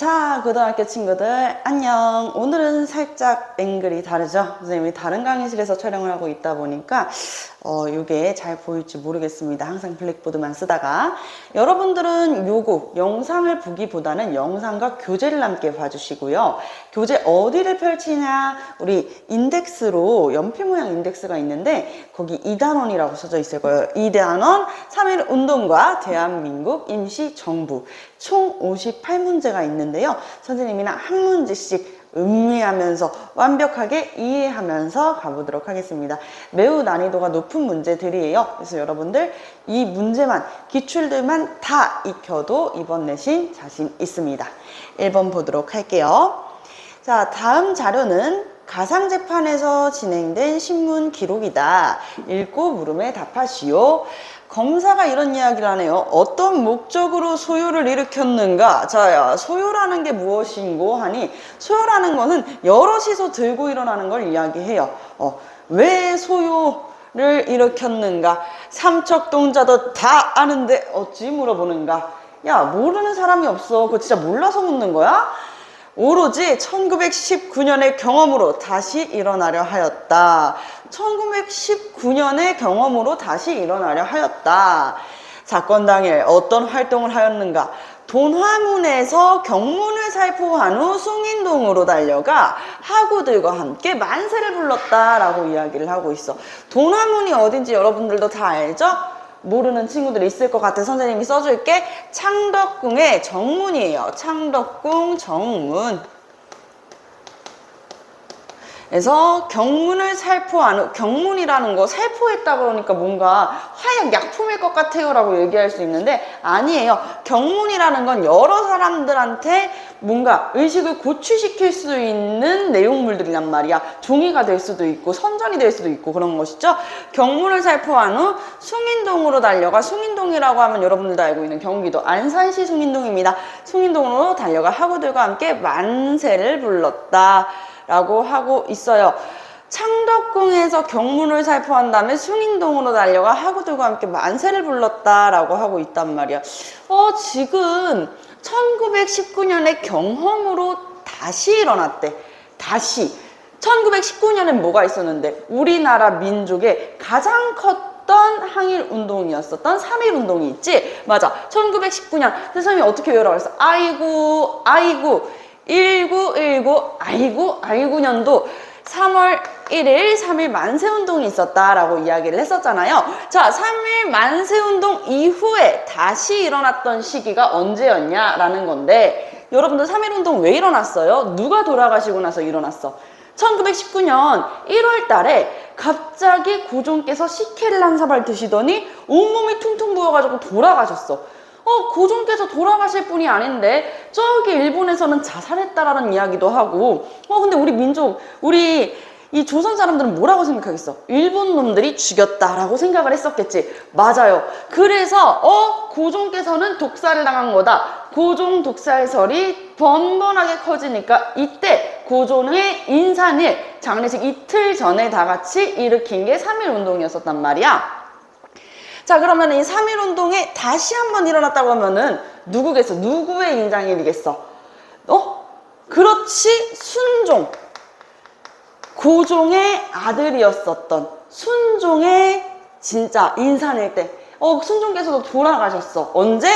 자, 고등학교 친구들, 안녕. 오늘은 살짝 앵글이 다르죠? 선생님이 다른 강의실에서 촬영을 하고 있다 보니까, 어, 이게 잘 보일지 모르겠습니다. 항상 블랙보드만 쓰다가. 여러분들은 요거, 영상을 보기보다는 영상과 교재를 함께 봐주시고요. 교재 어디를 펼치냐, 우리 인덱스로, 연필 모양 인덱스가 있는데, 거기 2단원이라고 써져 있을 거예요. 2단원, 3일 운동과 대한민국 임시정부. 총 58문제가 있는데 요. 선생님이랑 한 문제씩 음미하면서 완벽하게 이해하면서 가보도록 하겠습니다. 매우 난이도가 높은 문제들이에요. 그래서 여러분들 이 문제만, 기출들만 다 익혀도 이번 내신 자신 있습니다. 1번 보도록 할게요. 자, 다음 자료는 가상재판에서 진행된 신문 기록이다. 읽고 물음에 답하시오. 검사가 이런 이야기를 하네요. 어떤 목적으로 소요를 일으켰는가? 자야, 소요라는 게 무엇인고 하니, 소요라는 것은 여럿이서 들고 일어나는 걸 이야기해요. 어, 왜 소요를 일으켰는가? 삼척동자도 다 아는데 어찌 물어보는가? 야, 모르는 사람이 없어. 그거 진짜 몰라서 묻는 거야? 오로지 1919년의 경험으로 다시 일어나려 하였다. 1919년의 경험으로 다시 일어나려 하였다. 사건 당일 어떤 활동을 하였는가? 돈화문에서 경문을 살포한 후 숭인동으로 달려가 하구들과 함께 만세를 불렀다라고 이야기를 하고 있어. 돈화문이 어딘지 여러분들도 다 알죠? 모르는 친구들이 있을 것 같아 선생님이 써줄게 창덕궁의 정문이에요 창덕궁 정문 그래서 경문을 살포한 후 경문이라는 거 살포했다 그러니까 뭔가 화약 약품일 것 같아요 라고 얘기할 수 있는데 아니에요. 경문이라는 건 여러 사람들한테 뭔가 의식을 고취시킬 수 있는 내용물들이란 말이야. 종이가 될 수도 있고 선전이 될 수도 있고 그런 것이죠. 경문을 살포한 후 숭인동으로 달려가 숭인동이라고 하면 여러분들도 알고 있는 경기도 안산시 숭인동입니다. 숭인동으로 달려가 학우들과 함께 만세를 불렀다 라고 하고 있어요. 창덕궁에서 경문을 살포한 다음에 숭인동으로 달려가 하구들과 함께 만세를 불렀다라고 하고 있단 말이야. 어, 지금 1919년의 경험으로 다시 일어났대. 다시. 1919년엔 뭐가 있었는데 우리나라 민족의 가장 컸던 항일 운동이었었던 3.1 운동이 있지? 맞아. 1919년. 선생님이 어떻게 외우라고 했어? 아이고, 아이고. 1919 아이고 아이고 년도 3월 1일 3일 만세운동이 있었다라고 이야기를 했었잖아요. 자, 3일 만세운동 이후에 다시 일어났던 시기가 언제였냐라는 건데 여러분들 3.1운동 왜 일어났어요? 누가 돌아가시고 나서 일어났어? 1919년 1월 달에 갑자기 고종께서 식혜를 한 사발 드시더니 온몸이 퉁퉁 부어가지고 돌아가셨어. 어, 고종께서 돌아가실 분이 아닌데 저기 일본에서는 자살했다라는 이야기도 하고 어 근데 우리 민족 우리 이 조선 사람들은 뭐라고 생각하겠어? 일본 놈들이 죽였다라고 생각을 했었겠지. 맞아요. 그래서 어 고종께서는 독살을 당한 거다. 고종 독살설이 번번하게 커지니까 이때 고종의 인산일 장례식 이틀 전에 다 같이 일으킨 게3.1 운동이었었단 말이야. 자 그러면 이3.1 운동에 다시 한번 일어났다고 하면은 누구겠어? 누구의 인장일이겠어? 어? 그렇지 순종 고종의 아들이었었던 순종의 진짜 인산일 때 어, 순종께서도 돌아가셨어. 언제?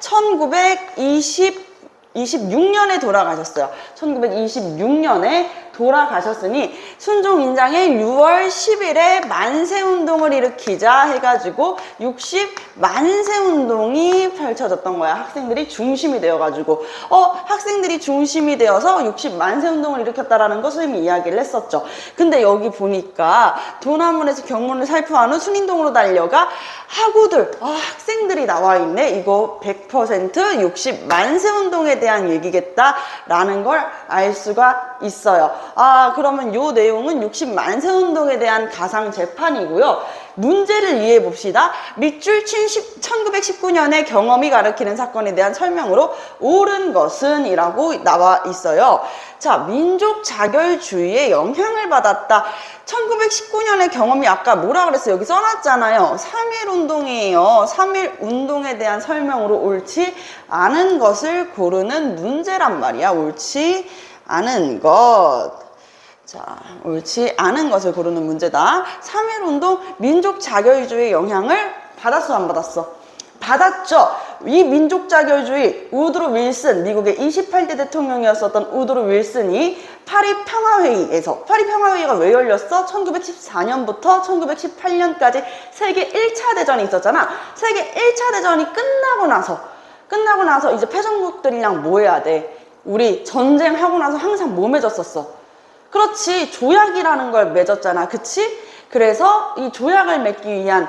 1920 26년에 돌아가셨어요. 1926년에 돌아가셨으니 순종 인장의 6월 10일에 만세 운동을 일으키자 해가지고 60 만세 운동이 펼쳐졌던 거야. 학생들이 중심이 되어가지고 어 학생들이 중심이 되어서 60 만세 운동을 일으켰다라는 것을 이미 이야기를 했었죠. 근데 여기 보니까 도남문에서 경문을 살포한 후 순인동으로 달려가 학우들 아, 학생들이 나와 있네. 이거 100% 60 만세 운동에 대한 얘기겠다라는 걸 알 수가 있어요. 아, 그러면 요 내용은 60 만세 운동에 대한 가상 재판이고요. 문제를 이해해 봅시다. 밑줄 친 1919년의 경험이 가리키는 사건에 대한 설명으로 옳은 것은 이라고 나와 있어요. 자, 민족 자결주의에 영향을 받았다. 1919년의 경험이 아까 뭐라 그랬어요? 여기 써놨잖아요. 3.1 운동이에요. 3.1 운동에 대한 설명으로 옳지 않은 것을 고르는 문제란 말이야. 옳지 않은 것. 자, 옳지 않은 것을 고르는 문제다. 3.1 운동 민족 자결주의 영향을 받았어, 안 받았어? 받았죠. 이 민족 자결주의 우드로 윌슨, 미국의 28대 대통령이었었던 우드로 윌슨이 파리 평화회의에서 파리 평화회의가 왜 열렸어? 1914년부터 1918년까지 세계 1차 대전이 있었잖아. 세계 1차 대전이 끝나고 나서 끝나고 나서 이제 패전국들이랑 뭐 해야 돼? 우리 전쟁하고 나서 항상 뭐 맺었었어? 그렇지 조약이라는 걸 맺었잖아. 그치? 그래서 이 조약을 맺기 위한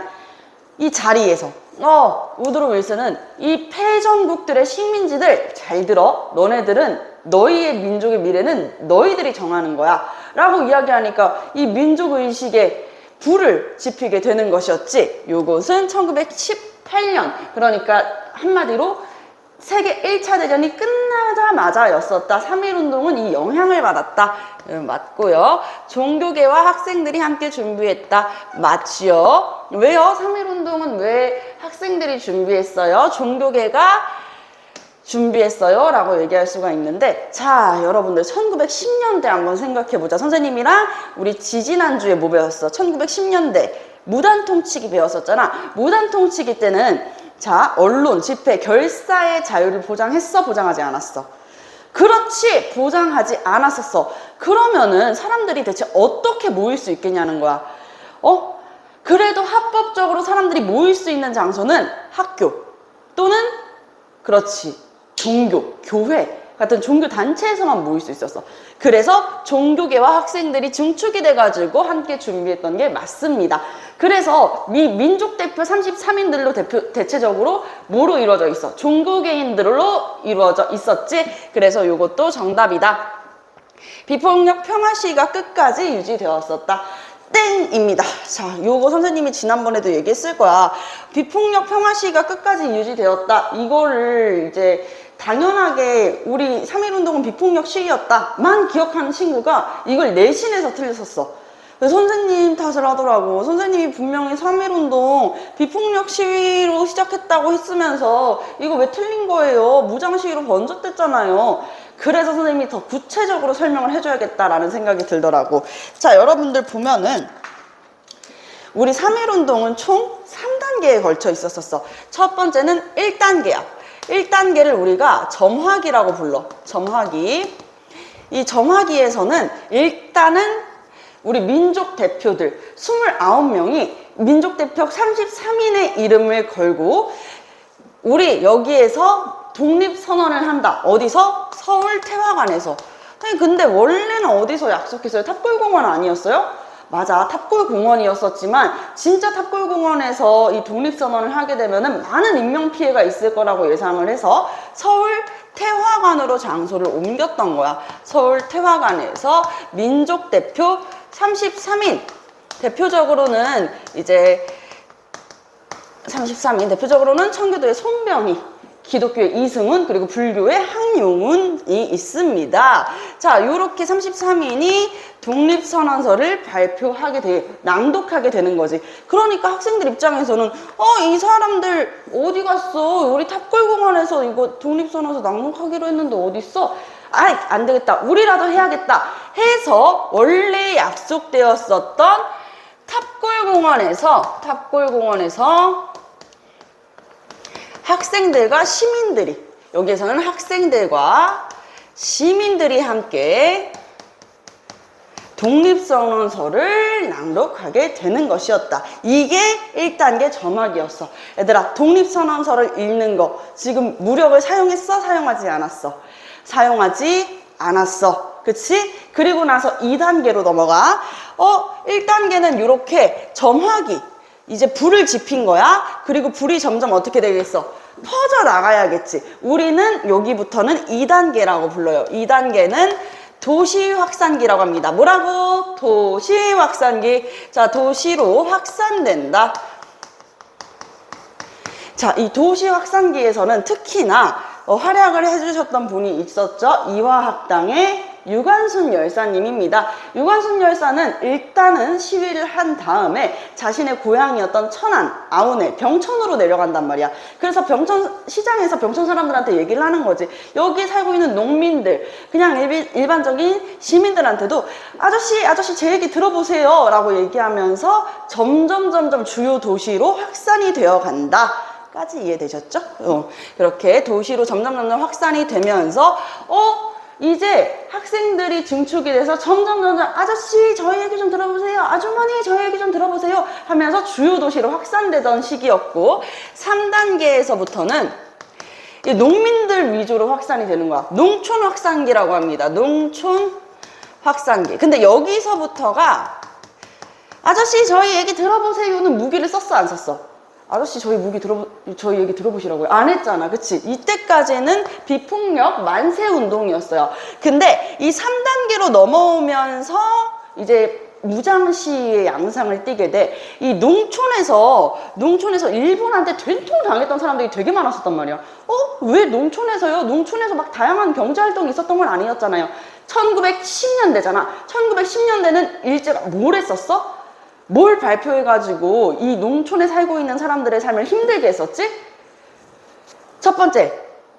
이 자리에서 어 우드로 윌슨은 이 패전국들의 식민지들 잘 들어. 너네들은 너희의 민족의 미래는 너희들이 정하는 거야. 라고 이야기하니까 이 민족의식에 불을 지피게 되는 것이었지. 요것은 1918년. 그러니까 한마디로 세계 1차 대전이 끝나자마자였었다. 3.1 운동은 이 영향을 받았다. 음, 맞고요. 종교계와 학생들이 함께 준비했다. 맞지요. 왜요? 3.1 운동은 왜 학생들이 준비했어요? 종교계가 준비했어요 라고 얘기할 수가 있는데 자 여러분들 1910년대 한번 생각해 보자 선생님이랑 우리 지지난주에 뭐 배웠어 1910년대 무단통치기 배웠었잖아 무단통치기 때는 자 언론 집회 결사의 자유를 보장했어 보장하지 않았어. 그렇지 보장하지 않았었어. 그러면은 사람들이 대체 어떻게 모일 수 있겠냐는 거야. 어? 그래도 합법적으로 사람들이 모일 수 있는 장소는 학교 또는 그렇지. 종교, 교회 같은 종교 단체에서만 모일 수 있었어. 그래서 종교계와 학생들이 중축이 돼가지고 함께 준비했던 게 맞습니다. 그래서 미 민족 대표 33인들로 대표 대체적으로 뭐로 이루어져 있어? 종교계인들로 이루어져 있었지. 그래서 이것도 정답이다. 비폭력 평화 시위가 끝까지 유지되었었다. 땡입니다. 자, 요거 선생님이 지난번에도 얘기했을 거야. 비폭력 평화 시위가 끝까지 유지되었다. 이거를 이제 당연하게 우리 3.1 운동은 비폭력 시위였다만 기억하는 친구가 이걸 내신에서 틀렸었어. 그래서 선생님 탓을 하더라고. 선생님이 분명히 3.1 운동 비폭력 시위로 시작했다고 했으면서 이거 왜 틀린 거예요? 무장 시위로 번졌댔잖아요. 그래서 선생님이 더 구체적으로 설명을 해줘야겠다라는 생각이 들더라고. 자, 여러분들 보면은 우리 3.1 운동은 총 3단계에 걸쳐 있었었어. 첫 번째는 1단계야. 1단계를 우리가 점화기라고 불러. 점화기. 이 점화기에서는 일단은 우리 민족 대표들 29명이 민족 대표 33인의 이름을 걸고 우리 여기에서 독립 선언을 한다. 어디서? 서울 태화관에서. 근데 원래는 어디서 약속했어요? 탑골공원 아니었어요? 맞아. 탑골 공원이었었지만 진짜 탑골 공원에서 이 독립선언을 하게 되면은 많은 인명피해가 있을 거라고 예상을 해서 서울 태화관으로 장소를 옮겼던 거야. 서울 태화관에서 민족 대표 33인 대표적으로는 이제 33인 대표적으로는 청교도의 손병희 기독교의 이승훈 그리고 불교의 항 용운이 있습니다. 자, 이렇게 33인이 독립선언서를 발표하게 돼 낭독하게 되는 거지. 그러니까 학생들 입장에서는 어, 이 사람들 어디 갔어? 우리 탑골공원에서 이거 독립선언서 낭독하기로 했는데 어디 있어? 아, 안 되겠다. 우리라도 해야겠다. 해서 원래 약속되었었던 탑골공원에서 탑골공원에서 학생들과 시민들이 여기에서는 학생들과 시민들이 함께 독립선언서를 낭독하게 되는 것이었다. 이게 1단계 점학이었어. 얘들아, 독립선언서를 읽는 거 지금 무력을 사용했어? 사용하지 않았어? 사용하지 않았어. 그치? 그리고 나서 2단계로 넘어가. 어, 1단계는 이렇게 점화기. 이제 불을 지핀 거야. 그리고 불이 점점 어떻게 되겠어? 퍼져 나가야겠지. 우리는 여기부터는 2단계라고 불러요. 2단계는 도시 확산기라고 합니다. 뭐라고? 도시 확산기. 자, 도시로 확산된다. 자, 이 도시 확산기에서는 특히나 어, 활약을 해주셨던 분이 있었죠. 이화학당의 유관순 열사님입니다. 유관순 열사는 일단은 시위를 한 다음에 자신의 고향이었던 천안, 아우네, 병천으로 내려간단 말이야. 그래서 병천 시장에서 병천 사람들한테 얘기를 하는 거지. 여기 살고 있는 농민들, 그냥 일반적인 시민들한테도 아저씨, 아저씨 제 얘기 들어보세요. 라고 얘기하면서 점점 점점 주요 도시로 확산이 되어 간다. 까지 이해되셨죠? 어, 그렇게 도시로 점점 점점 확산이 되면서 어 이제 학생들이 증축이 돼서 점점 점점 아저씨 저희 얘기 좀 들어보세요. 아주머니 저희 얘기 좀 들어보세요. 하면서 주요 도시로 확산되던 시기였고 3단계에서부터는 이 농민들 위주로 확산이 되는 거야. 농촌 확산기라고 합니다. 농촌 확산기. 근데 여기서부터가 아저씨 저희 얘기 들어보세요는 무기를 썼어 안 썼어? 아저씨 저희 무기 들어 저희 얘기 들어보시라고요. 안 했잖아. 그치? 이때까지는 비폭력 만세 운동이었어요. 근데 이 3단계로 넘어오면서 이제 무장시의 양상을 띠게 돼. 이 농촌에서, 농촌에서 일본한테 된통 당했던 사람들이 되게 많았었단 말이야. 어? 왜 농촌에서요? 농촌에서 막 다양한 경제활동이 있었던 건 아니었잖아요. 1910년대잖아. 1910년대는 일제가 뭘 했었어? 뭘 발표해가지고 이 농촌에 살고 있는 사람들의 삶을 힘들게 했었지? 첫 번째,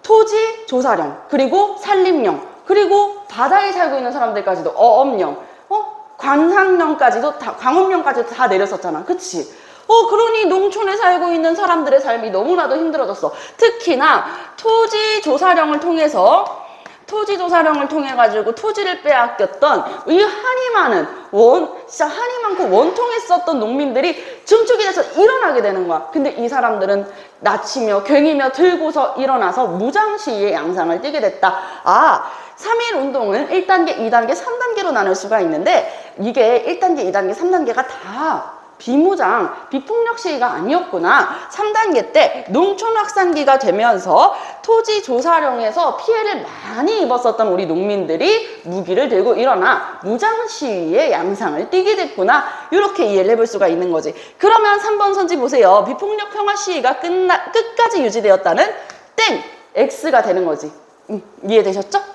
토지 조사령, 그리고 산림령, 그리고 바다에 살고 있는 사람들까지도 어업령, 어? 관상령까지도 다, 광업령까지도 다 내렸었잖아. 그치? 어, 그러니 농촌에 살고 있는 사람들의 삶이 너무나도 힘들어졌어. 특히나 토지 조사령을 통해서 토지 조사령을 통해 가지고 토지를 빼앗겼던 이 한이 많은 원 진짜 한이 많고 원통했었던 농민들이 증축이 돼서 일어나게 되는 거야. 근데 이 사람들은 나치며 괭이며 들고서 일어나서 무장 시위의 양상을 띠게 됐다. 아, 3.1 운동은 1단계, 2단계, 3단계로 나눌 수가 있는데 이게 1단계, 2단계, 3단계가 다 비무장, 비폭력 시위가 아니었구나. 3단계 때 농촌 확산기가 되면서 토지 조사령에서 피해를 많이 입었었던 우리 농민들이 무기를 들고 일어나 무장 시위의 양상을 띠게 됐구나. 이렇게 이해를 해볼 수가 있는 거지. 그러면 3번 선지 보세요. 비폭력 평화 시위가 끝나, 끝까지 유지되었다는 땡! X가 되는 거지. 음, 이해되셨죠?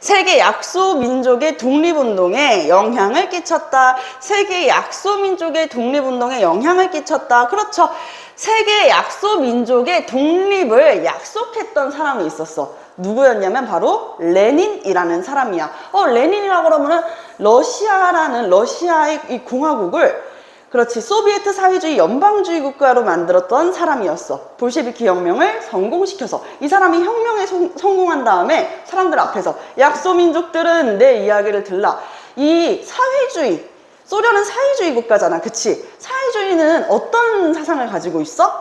세계 약소 민족의 독립운동에 영향을 끼쳤다. 세계 약소 민족의 독립운동에 영향을 끼쳤다. 그렇죠. 세계 약소 민족의 독립을 약속했던 사람이 있었어. 누구였냐면 바로 레닌이라는 사람이야. 어, 레닌이라고 그러면은 러시아라는 러시아의 이 공화국을 그렇지 소비에트 사회주의 연방주의 국가로 만들었던 사람이었어. 볼셰비키 혁명을 성공시켜서 이 사람이 혁명에 성- 성공한 다음에 사람들 앞에서 약소민족들은 내 이야기를 들라. 이 사회주의 소련은 사회주의 국가잖아 그치? 사회주의는 어떤 사상을 가지고 있어?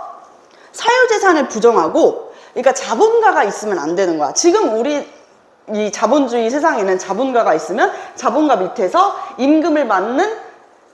사유재산을 부정하고 그러니까 자본가가 있으면 안 되는 거야. 지금 우리 이 자본주의 세상에는 자본가가 있으면 자본가 밑에서 임금을 받는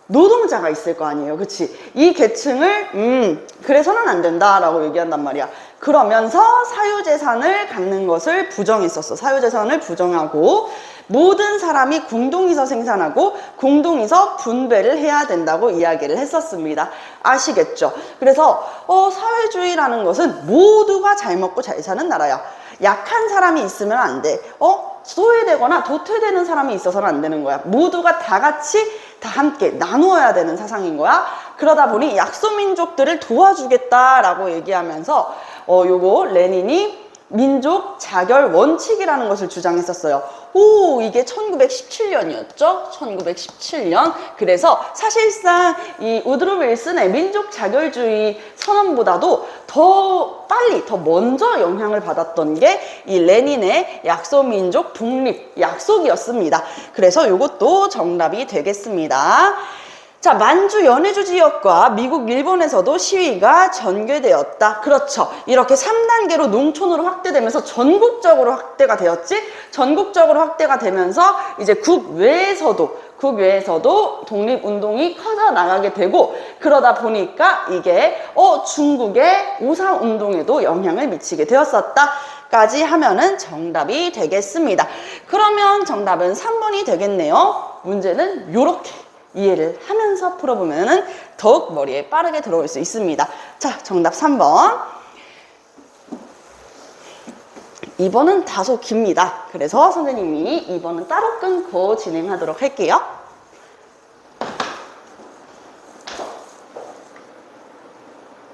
노동자가 있을 거 아니에요. 그치? 이 계층을, 음, 그래서는 안 된다라고 얘기한단 말이야. 그러면서 사유재산을 갖는 것을 부정했었어. 사유재산을 부정하고, 모든 사람이 공동이서 생산하고, 공동이서 분배를 해야 된다고 이야기를 했었습니다. 아시겠죠? 그래서, 어, 사회주의라는 것은 모두가 잘 먹고 잘 사는 나라야. 약한 사람이 있으면 안 돼. 어? 소외되거나 도태되는 사람이 있어서는 안 되는 거야. 모두가 다 같이 다 함께 나누어야 되는 사상인 거야. 그러다 보니 약소민족들을 도와주겠다라고 얘기하면서 어 요거 레닌이 민족 자결 원칙이라는 것을 주장했었어요. 오, 이게 1917년이었죠? 1917년. 그래서 사실상 이 우드로 윌슨의 민족 자결주의 선언보다도 더 빨리, 더 먼저 영향을 받았던 게 이 레닌의 약소민족 독립 약속이었습니다. 그래서 이것도 정답이 되겠습니다. 자, 만주 연해주 지역과 미국, 일본에서도 시위가 전개되었다. 그렇죠. 이렇게 3단계로 농촌으로 확대되면서 전국적으로 확대가 되었지? 전국적으로 확대가 되면서 이제 국외에서도 국외에서도 독립운동이 커져 나가게 되고 그러다 보니까 이게 어 중국의 오삼운동에도 영향을 미치게 되었었다. 까지 하면은 정답이 되겠습니다. 그러면 정답은 3번이 되겠네요. 문제는 이렇게 이해를 하면서 풀어보면 은 더욱 머리에 빠르게 들어올 수 있습니다. 자, 정답 3번. 2번은 다소 깁니다. 그래서 선생님이 2번은 따로 끊고 진행하도록 할게요.